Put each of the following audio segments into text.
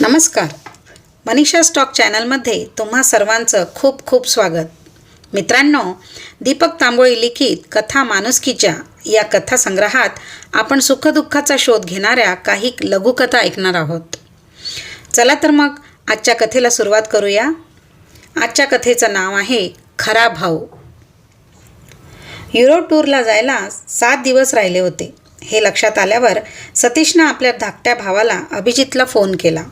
नमस्कार. मनीषा स्टॉक चॅनलमध्ये तुम्हा सर्वांचं खूप खूप स्वागत. मित्रांनो दीपक तांबोळी लिखित कथा माणुसकीच्या या कथासंग्रहात आपण सुखदुःखाचा शोध घेणाऱ्या काही लघुकथा ऐकणार आहोत. चला तर मग आजच्या कथेला सुरुवात करूया. आजच्या कथेचं नाव आहे खरा भाऊ. युरोप टूरला जायला सात दिवस राहिले होते. हे लक्षात आल्यावर सतीशनं आपल्या धाकट्या भावाला अभिजितला फोन केला.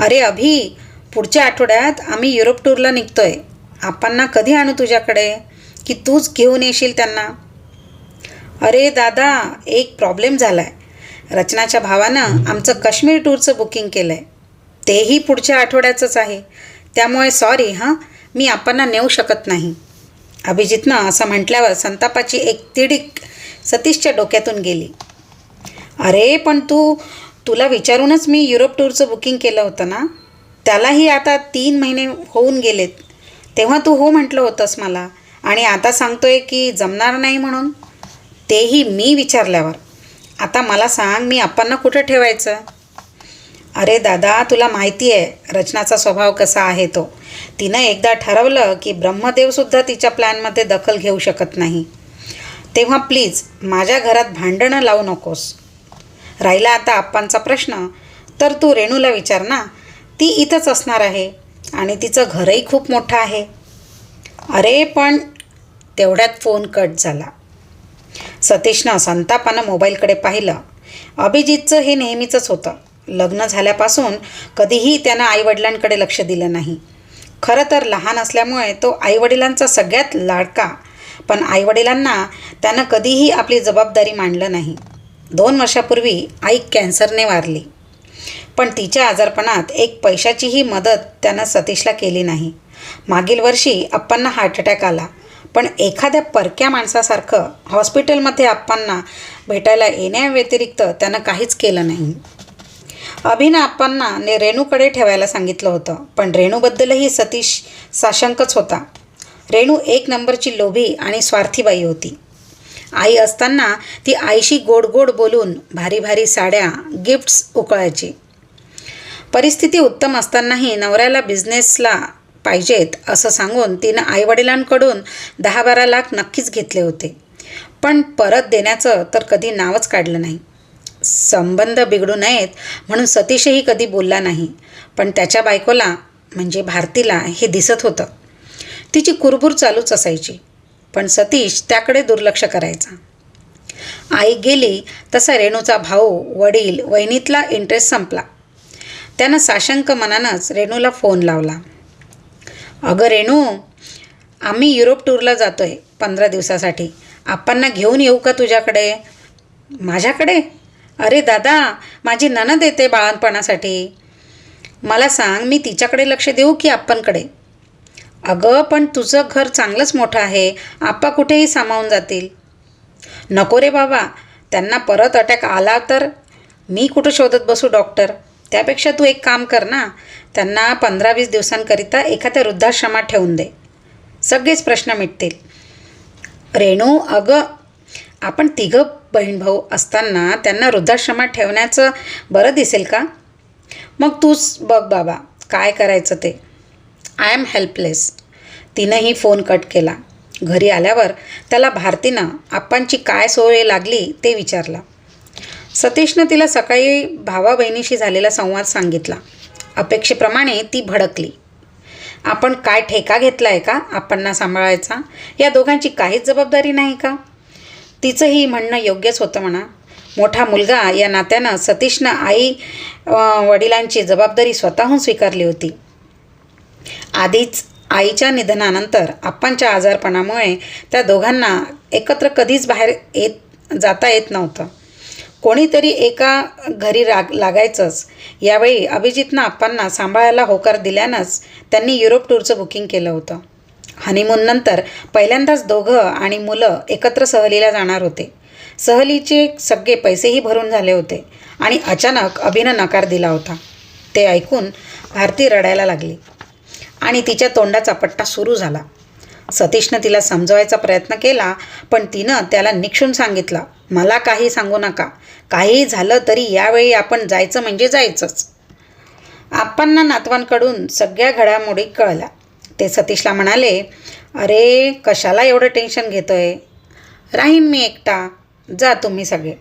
अरे अभि पुढच्या आठवड्यात आम्ही युरोप टूरला निघतोय. आपांना कधी आणू तुझ्याकडे? की तूच घेऊन येशील त्यांना? अरे दादा एक प्रॉब्लेम झाला आहे रचनाच्या भावानं आमचं काश्मीर टूरचं बुकिंग केलं आहे तेही पुढच्या आठवड्याचंच आहे. त्यामुळे सॉरी हां मी आपांना नेऊ शकत नाही. अभिजितनं असं म्हटल्यावर संतापाची एक तिडीक सतीशच्या डोक्यातून गेली. अरे पण तू तुला विचारूनच मी युरोप टूरचं बुकिंग केलं होतं ना? त्यालाही आता तीन महिने होऊन गेलेत. तेव्हा तू हो म्हटलं होतंस मला. आणि आता सांगतोय की जमणार नाही म्हणून. तेही मी विचारल्यावर. आता मला सांग मी आप्पांना कुठं ठेवायचं? अरे दादा तुला माहिती आहे रचनाचा स्वभाव कसा आहे तो. तिनं एकदा ठरवलं की ब्रह्मदेवसुद्धा तिच्या प्लॅनमध्ये दखल घेऊ शकत नाही. तेव्हा प्लीज माझ्या घरात भांडणं लावू नकोस. राहिला आता आप्पांचा प्रश्न. तर तू रेणूला विचार ना. ती इथंच असणार आहे आणि तिचं घरही खूप मोठं आहे. अरे पण तेवढ्यात फोन कट झाला. सतीशनं संतापानं मोबाईलकडे पाहिलं. अभिजितचं हे नेहमीचंच होतं. लग्न झाल्यापासून कधीही त्यानं आईवडिलांकडे लक्ष दिलं नाही. खरं तर लहान असल्यामुळे तो आईवडिलांचा सगळ्यात लाडका. पण आईवडिलांना त्यानं कधीही आपली जबाबदारी मांडलं नाही. दोन वर्षापूर्वी आई कॅन्सरने वारली. पण तिच्या आजारपणात एक पैशाचीही मदत त्यानं सतीशला केली नाही. मागील वर्षी अप्पांना हार्ट अटॅक आला. पण एखाद्या परक्या माणसासारखं हॉस्पिटलमध्ये अप्पांना भेटायला येण्याव्यतिरिक्त त्यानं काहीच केलं नाही. अभिनं अप्पांना ने रेणूकडे ठेवायला सांगितलं होतं. पण रेणूबद्दलही सतीश साशंकच होता. रेणू एक नंबरची लोभी आणि स्वार्थीबाई होती. आई असताना ती आईशी गोड गोड बोलून भारी भारी साड्या गिफ्ट्स उकळायची. परिस्थिती उत्तम असतानाही नवऱ्याला बिझनेसला पाहिजेत असं सांगून तिनं आईवडिलांकडून दहा बारा लाख नक्कीच घेतले होते. पण परत देण्याचं तर कधी नावच काढलं नाही. संबंध बिघडू नयेत म्हणून सतीशही कधी बोलला नाही. पण त्याच्या बायकोला म्हणजे भारतीला हे दिसत होतं. तिची कुरबुर चालूच असायची. पण सतीश त्याकडे दुर्लक्ष करायचा. आई गेली तसा रेणूचा भाऊ वडील वहिनीतला इंटरेस्ट संपला. त्यानं साशंक मनानंच रेणूला फोन लावला. अगं रेणू आम्ही युरोप टूरला जातो आहे पंधरा दिवसासाठी. आप्पांना घेऊन येऊ का तुझ्याकडे? माझ्याकडे? अरे दादा माझी ननद येते बाळणपणासाठी मला सांग मी तिच्याकडे लक्ष देऊ की आपणकडे अगं पण तुझं घर चांगलंच मोठं आहे. आप्पा कुठेही सामावून जातील. नको रे बाबा. त्यांना परत अटॅक आला तर मी कुठं शोधत बसू डॉक्टर? त्यापेक्षा तू एक काम कर ना. त्यांना पंधरा वीस दिवसांकरिता एखाद्या वृद्धाश्रमात ठेवून दे. सगळेच प्रश्न मिटतील. रेणू अगं आपण तिघं बहीण भाऊ असताना त्यांना वृद्धाश्रमात ठेवण्याचं बरं दिसेल का? मग तूच बघ बाबा काय करायचं ते. I am helpless. तिनंही phone cut केला. घरी आल्यावर त्याला भारतीनं आप्पांची काय सोय लागली ते विचारला. सतीशनं तिला सकाळी भावा बहिणीशी झालेला संवाद सांगितला. अपेक्षेप्रमाणे ती भडकली. आपण काय ठेका घेतला आहे का आप्पांना सांभाळायचा? या दोघांची काहीच जबाबदारी नाही का? तिचंही म्हणणं योग्यच होतं म्हणा. मोठा मुलगा या नात्यानं सतीशनं आई वडिलांची जबाबदारी स्वतःहून स्वीकारली होती. आधीच आईच्या निधनानंतर आप्पांच्या आजारपणामुळे त्या दोघांना एकत्र कधीच बाहेर येत जाता येत नव्हतं. कोणीतरी एका घरी राग लागायचंच. यावेळी अभिजितनं आप्पांना सांभाळायला होकार दिल्यानंच त्यांनी युरोप टूरचं बुकिंग केलं होतं. हनीमूननंतर पहिल्यांदाच दोघं आणि मुलं एकत्र सहलीला जाणार होते. सहलीचे सगळे पैसेही भरून झाले होते आणि अचानक अभिनं नकार दिला होता. ते ऐकून भारती रडायला लागली. आणि तिच्या तोंडाचा पट्टा सुरू झाला. सतीशनं तिला समजवायचा प्रयत्न केला पण तिनं त्याला निक्षून सांगितलं मला काही सांगू नका. काही झालं तरी यावेळी आपण जायचं म्हणजे जायचंच. आप्पांना नातवांकडून सगळ्या घडामोडी कळल्या. ते सतीशला म्हणाले अरे कशाला एवढं टेन्शन घेतोय? राहीन मी एकटा. जा तुम्ही सगळे.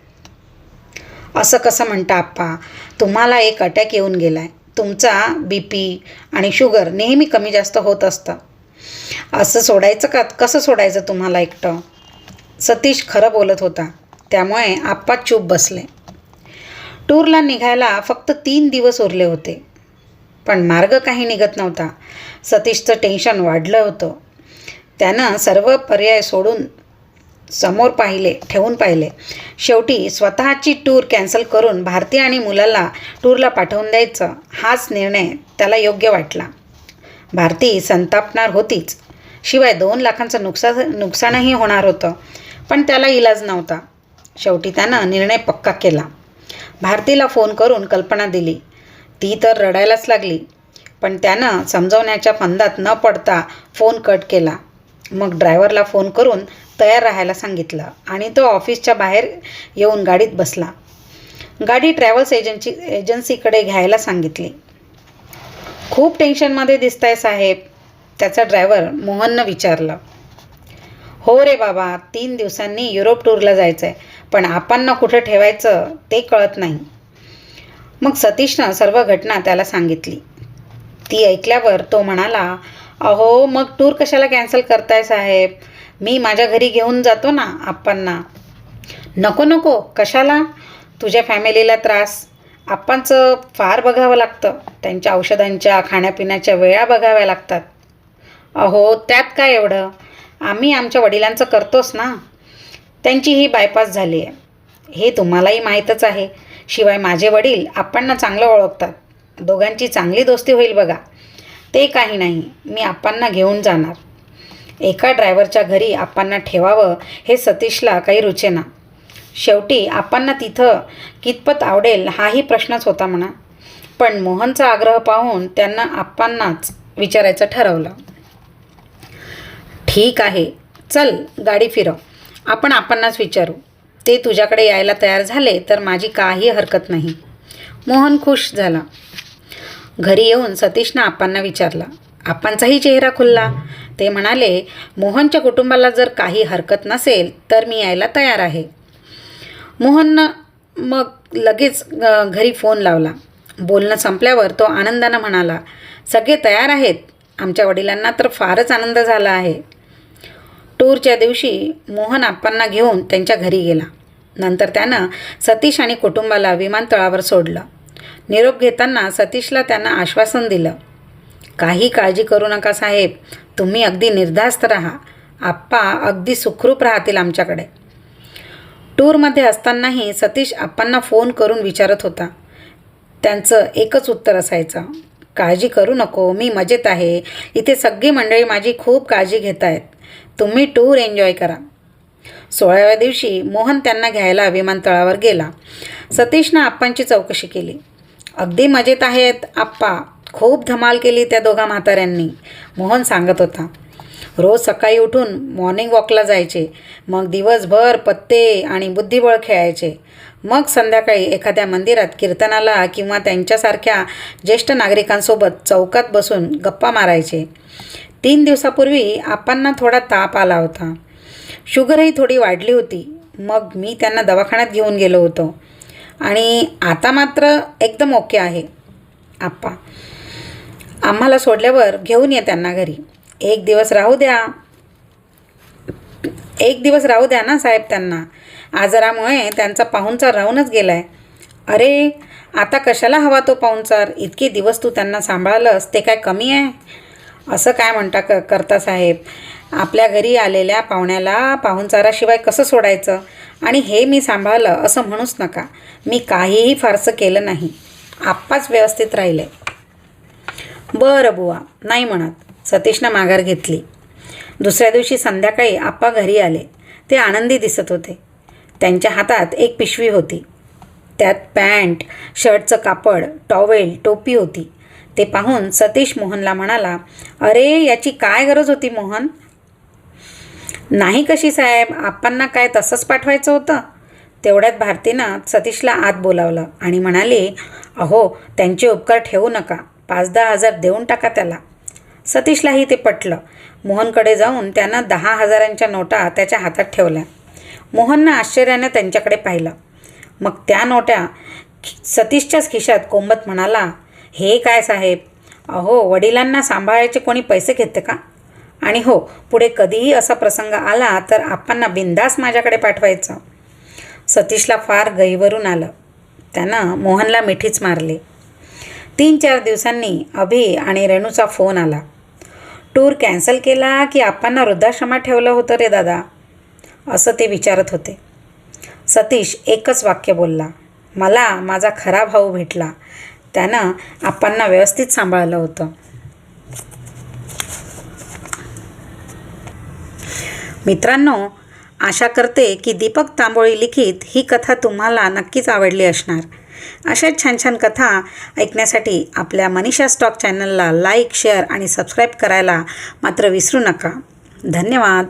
असं कसं म्हणता आप्पा? तुम्हाला एक अटॅक येऊन गेला आहे तुमचा बी पी आणि शुगर नेहमी कमी जास्त होत असतं. असं सोडायचं का? कसं सोडायचं तुम्हाला एकटं? सतीश खरं बोलत होता. त्यामुळे आप्पा चूप बसले. टूरला निघायला फक्त तीन दिवस उरले होते. पण मार्ग काही निघत नव्हता. सतीशचं टेन्शन वाढलं होतं. त्यानं सर्व पर्याय सोडून समोर पाहिले ठेवून पाहिले. शेवटी स्वतःची टूर कॅन्सल करून भारती आणि मुलाला टूरला पाठवून द्यायचं हाच निर्णय त्याला योग्य वाटला. भारती संतापणार होतीच. शिवाय दोन लाखांचं नुकसान नुकसानही होणार होतं पण त्याला इलाज नव्हता. शेवटी त्यानं निर्णय पक्का केला. भारतीला फोन करून कल्पना दिली. ती तर रडायलाच लागली पण त्यानं समजवण्याच्या फंदात न पडता फोन कट केला. मग ड्रायव्हरला फोन करून तयार राहायला सांगितलं आणि तो ऑफिसच्या बाहेर येऊन गाडीत बसला. गाडी ट्रॅव्हल्स एजन्सी एजन्सीकडे घ्यायला सांगितली. खूप टेन्शनमध्ये दिसताय साहेब त्याचा ड्रायव्हर मोहननं विचारलं. हो रे बाबा तीन दिवसांनी युरोप टूरला जायचं आहे पण आपण कुठं ठेवायचं ते कळत नाही. मग सतीशनं सर्व घटना त्याला सांगितली. ती ऐकल्यावर तो म्हणाला अहो मग टूर कशाला कॅन्सल करताय साहेब? मी माझ्या घरी घेऊन जातो ना आप्पांना नको नको. कशाला? तुझ्या फॅमिलीला त्रास. आप्पांचं फार बघावं लागतं. त्यांच्या औषधांच्या खाण्यापिण्याच्या वेळा बघाव्या लागतात. अहो त्यात काय एवढं? आम्ही आमच्या वडिलांचं करतोच ना? त्यांची ही बायपास झाली आहे. हे तुम्हालाही माहीतच आहे. शिवाय माझे वडील आप्पांना चांगलं ओळखतात. दोघांची चांगली दोस्ती होईल बघा. ते काही नाही. मी आप्पांना घेऊन जाणार. एका ड्रायव्हरच्या घरी आप्पांना ठेवावं हे सतीशला काही रुचेना शेवटी आप्पांना तिथं कितपत आवडेल हाही प्रश्नच होता म्हणा. पण मोहनचा आग्रह पाहून त्यांना आप्पांनाच विचारायचं ठरवलं. ठीक आहे चल गाडी फिरव. आपण आपणच विचारू. ते तुझ्याकडे यायला तयार झाले तर माझी काही हरकत नाही. मोहन खुश झाला. घरी येऊन सतीशनं आपांना विचारला. आप्पांचाही चेहरा खुलला. ते म्हणाले मोहनच्या कुटुंबाला जर काही हरकत नसेल तर मी यायला तयार आहे. मोहननं मग लगेच घरी फोन लावला. बोलणं संपल्यावर तो आनंदानं म्हणाला सगळे तयार आहेत. आमच्या वडिलांना तर फारच आनंद झाला आहे. टूरच्या दिवशी मोहन आप्पांना घेऊन त्यांच्या घरी गेला. नंतर त्यानं सतीश आणि कुटुंबाला विमानतळावर सोडलं. निरोप घेताना सतीशला त्यांना आश्वासन दिलं. काही काळजी करू नका साहेब. तुम्ही अगदी निर्धास्त राहा. आप्पा अगदी सुखरूप राहतील आमच्याकडे. टूरमध्ये असतानाही सतीश आप्पांना फोन करून विचारत होता. त्यांचं एकच उत्तर असायचं. काळजी करू नको मी मजेत आहे. इथे सगळी मंडळी माझी खूप काळजी घेत आहेत तुम्ही टूर एन्जॉय करा. सोळाव्या दिवशी मोहन त्यांना घ्यायला विमानतळावर गेला. सतीशनं आप्पांची चौकशी केली. अगदी मजेत आहेत आप्पा. खूप धमाल केली त्या दोघा म्हाताऱ्यांनी मोहन सांगत होता. रोज सकाळी उठून मॉर्निंग वॉकला जायचे मग दिवसभर पत्ते आणि बुद्धिबळ खेळायचे. मग संध्याकाळी एखाद्या मंदिरात कीर्तनाला किंवा त्यांच्यासारख्या ज्येष्ठ नागरिकांसोबत चौकात बसून गप्पा मारायचे. तीन दिवसापूर्वी आपांना थोडा ताप आला होता. शुगरही थोडी वाढली होती. मग मी त्यांना दवाखान्यात घेऊन गेलो होतो. आणि आता मात्र एकदम ओके आहे आप्पा. आम्हाला सोडल्यावर घेऊन ये त्यांना घरी. एक दिवस राहू द्या. एक दिवस राहू द्या ना साहेब त्यांना. आजारामुळे त्यांचा पाहुणचार राहूनच गेला आहे अरे आता कशाला हवा तो पाहुणचार? इतके दिवस तू त्यांना सांभाळलंस ते काय कमी आहे? असं काय म्हणता क करता साहेब? आपल्या घरी आलेल्या पाहुण्याला पाहुणचाराशिवाय कसं सोडायचं? आणि हे मी सांभाळलं असं म्हणूच नका. मी काहीही फारसं केलं नाही. आप्पाच व्यवस्थित राहिले बरं बुवा नाही म्हणत. सतीशनं माघार घेतली. दुसऱ्या दिवशी संध्याकाळी आप्पा घरी आले. ते आनंदी दिसत होते. त्यांच्या हातात एक पिशवी होती. त्यात पॅन्ट शर्टचं कापड टॉवेल टोपी होती. ते पाहून सतीश मोहनला म्हणाला अरे याची काय गरज होती मोहन? नाही कशी साहेब. आप्पांना काय तसंच पाठवायचं होतं. तेवढ्यात भारतीनं सतीशला आत बोलावलं आणि म्हणाले अहो त्यांचे उपकार ठेवू नका. पाच दहा हजार देऊन टाका त्याला. सतीशलाही ते पटलं. मोहनकडे जाऊन त्यानं दहा हजारांच्या नोटा त्याच्या हातात ठेवल्या. मोहननं आश्चर्यानं त्यांच्याकडे पाहिलं. मग त्या नोट्या खि- सतीशच्याच खिशात कोंबत म्हणाला हे काय साहेब? अहो वडिलांना सांभाळायचे कोणी पैसे घेते का? आणि हो पुढे कधीही असा प्रसंग आला तर आपांना बिंदास माझ्याकडे पाठवायचं. सतीशला फार गैवरून आलं. त्यानं मोहनला मिठीच मारली. तीन चार दिवसांनी अभि आणि रेणूचा फोन आला. टूर कॅन्सल केला की आप्पांना वृद्धाश्रमात ठेवलं होतं रे दादा असं ते विचारत होते. सतीश एकच वाक्य बोलला. मला माझा खरा भाऊ भेटला. त्यानं आप्पांना व्यवस्थित सांभाळलं होतं. मित्रांनो आशा करते की दीपक तांबोळी लिखित ही कथा तुम्हाला नक्कीच आवडली असणार. अशाच छान छान कथा ऐकण्यासाठी आपल्या मनीषा स्टॉक चॅनलला लाईक शेअर आणि सबस्क्राईब करायला मात्र विसरू नका. धन्यवाद.